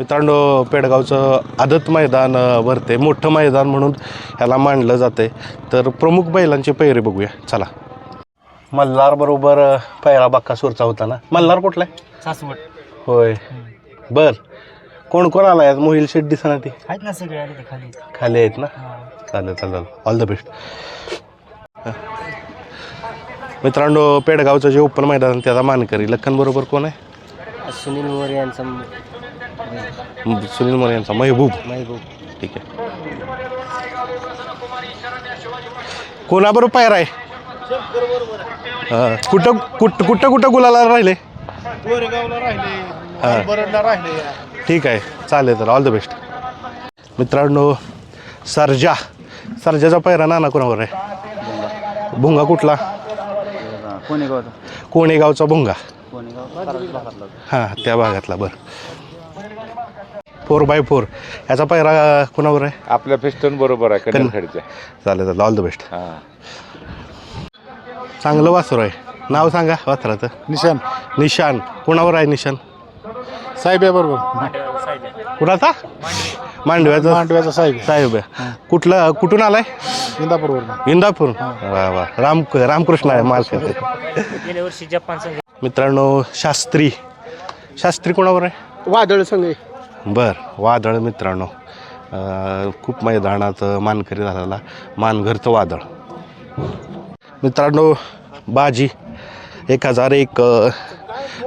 मित्रांनो पेडगावचं आदत मैदान भरते. मोठं मैदान म्हणून ह्याला मांडलं जाते तर प्रमुख बैलांचे पैरे बघूया. चला. मल्हार बरोबर पैरा बाक्कासूरचा होता ना? मल्हार कुठला आहे? सासवड. होय. बर. कोण कोण आलाय आज? मोहिल शेट दिसना ती? आहेत ना सगळे आले खाली. खाली आहेत ना. चालेल चालेल. ऑल द बेस्ट मित्रांनो पेडगावचं जे ओपन मैदान त्याचा मानकरी लखन बरोबर कोण आहे? सुनील मोरे यांचा सुनील मोरे यांचा महबूब. महबूब. ठीक आहे. कोणाबरोबर पायर आहे? हा. कुठं कुठं कुठं कुठं गुलाला राहिले? हा. ठीक आहे चालेल तर ऑल द बेस्ट मित्रांनो सरजा सरजाचा पायरा नाना कोणावर आहे? भुंगा कुठला? कोणी गाव कोणेगावचा भुंगा. हां त्या भागातला बरं. Four by four. याचा पायरा कोणावर आहे? आपल्या पिस्टन बरोबर आहे कन्नडच्या चालेल चालेल. ऑल द बेस्ट हा. चांगलं वासर आहे. नाव सांगा वासराचं. निशान. निशान. कोणावर आहे निशान? साहेब आहे बरोबर. कुणाचा? मांडव्याचा. मांडव्याचा साहेब. साहेब आहे. कुठलं कुठून आलाय? इंदापूरवरून. इंदापूर. वा वा. राम रामकृष्ण आहे माल गेल्या वर्षी जपान संघ मित्रांनो शास्त्री. शास्त्री कोणावर आहे? वादळ संघ बर वादळ मित्रांनो. खूप मैदानात मानकरी झालेला मानघरचं वादळ. मित्रांनो बाजी एक हजार एक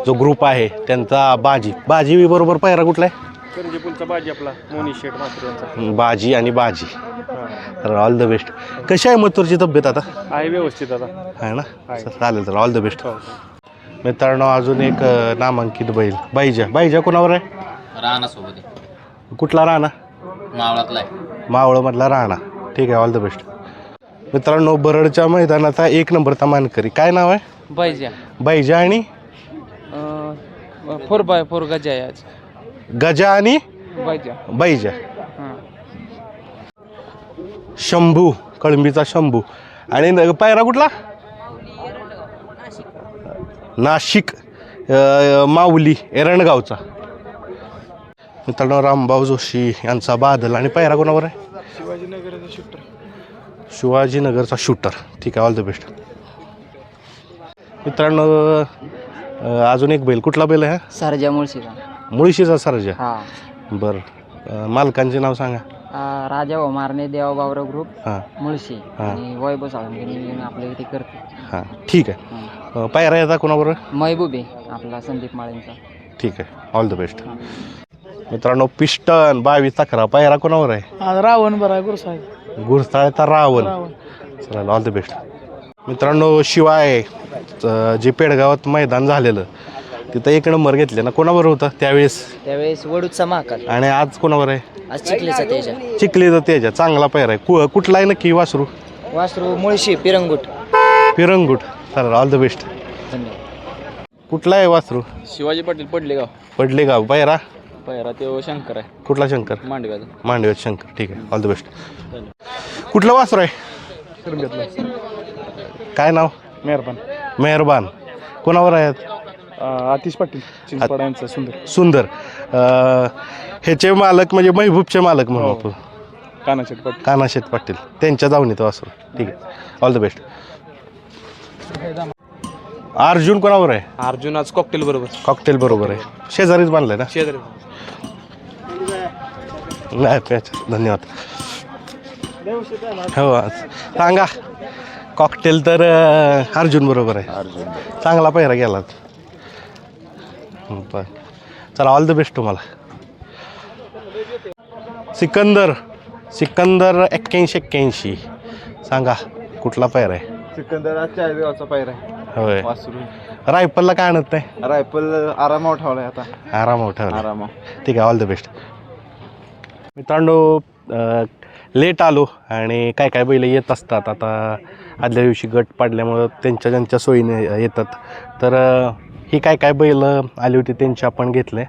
जो ग्रुप आहे त्यांचा बाजी. बाजी बरोबर पायरा कुठला आहे? करंजीपूलचा बाजी आपला मोनी शेठ मात्र यांचा. बाजी आणि बाजी. तर ऑल द बेस्ट कशी आहे मथुरची तब्येत आता? आहे व्यवस्थित आता. आहे ना? चालेल तर ऑल द बेस्ट मित्रांनो अजून एक अं, नामांकित बैल. बाईजा. बाईजा कोणावर आहे? रानासोबत आहे. कुठला राणा मावळातला आहे. मावळमधला राणा ठीक आहे ऑल द बेस्ट मित्रांनो बरडच्या मैदानाचा एक नंबरचा मानकरी. काय नाव आहे? पाहिजे बाईजा आणि? फोर बाय फोर गजा आहे आज. गजा आणि? बाईजा हां. शंभू कळंबीचा शंभू. आणि न- पायरा कुठला? नाशिक. अं, माऊली एरणगावचा मित्रांनो रामभाऊ जोशी यांचा बादल आणि पायरा कोणावर आहे? शिवाजीनगरचा शूटर ठीक आहे ऑल द बेस्ट मित्रांनो अं, अजून एक बैल. कुठला बैल आहे हा? सरजा मुळशीचा. मुळशीचा सरजा. हा. बरं. अं, मालकांचे नाव सांगा. राजा व मारणे देवाबावराव ग्रुप हां. मुळशी. हा. आणि वैभव साळुंके आपल्या इथे करते हां. ठीक आहे. अं, पायरा येता कोणाबरोबर? महबूब आहे आपला संदीप माळेंचा. ठीक आहे. ऑल द बेस्ट मित्रांनो पिस्टन बावीस अकरा पायरा कोणावर आहे? आज रावण बरा गुरु साहेब गुरसाळ्याचा रावण. चला ऑल द बेस्ट मित्रांनो शिवाय अं, जे पेडगावात मैदान झालेलं तिथं एक नंबर घेतले ना कोणावर होतं त्यावेळेस? त्यावेळेस वडूचा महाकाल. आणि आज कोणावर आहे? आज चिखलीचा तेजा. चिखलीचा तेजा चांगला पायरा आहे. कु कुठला आहे नक्की वासरू? वासरू मुळशी पिरंगुट. पिरंगुट. चला ऑल द बेस्ट धन्यवाद. कुठला आहे वासरू? शिवाजी पाटील पडले गाव पडले गाव पायरा? पहिरा ते शंकर आहे. कुठला शंकर? मांडव्याचा. मांडव्यात शंकर. ठीक आहे. ऑल द बेस्ट कुठलं वासरू आहे? काय नाव? मेहरबान. मेहरबान. कोणावर आहेत? आतिश पाटील चिंचपाडा यांचा सुंदर. सुंदर. अं, ह्याचे मालक म्हणजे महबूबचे मालक म्हणून आपण. कानाचे पाटील. कानाशेत पाटील. त्यांच्या जाऊन वासरू. ठीक आहे. ऑल द बेस्ट अर्जुन कोणावर आहे? अर्जुन आज कॉकटेल बरोबर. कॉकटेल बरोबर आहे. शेजारीच बांधलाय ना? शेजारी. नाही प्याच धन्यवाद. हो आज. सांगा. कॉकटेल तर अं, अर्जुन बरोबर आहे. चांगला पहिरा गेला बर. चला ऑल द बेस्ट तुम्हाला. सिकंदर. सिकंदर एक्क्याऐंशी एक्क्याऐंशी. सांगा कुठला पहिरा आहे? सिकंदर चाळीसगावचा पायरा होय. वासरू. रायफलला काय आणत नाही? रायफल आरामावर ठेवलाय आता. आराम ठेवला आरामा ठीक आहे ऑल द बेस्ट मित्रांनो लेट आलो आणि काय काय बैल येत असतात. आता आदल्या दिवशी गट पाडल्यामुळं त्यांच्या ज्यांच्या सोयीने येतात. तर ही काय काय बैल आली होती त्यांची आपण घेतले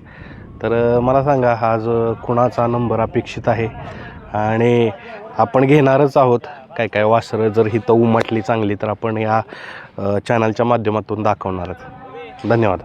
तर मला सांगा आज कुणाचा नंबर अपेक्षित आहे? आणि आपण घेणारच आहोत. काय काय वासरं जर ही तर उमटली चांगली तर आपण या चॅनलच्या माध्यमातून दाखवणारच धन्यवाद.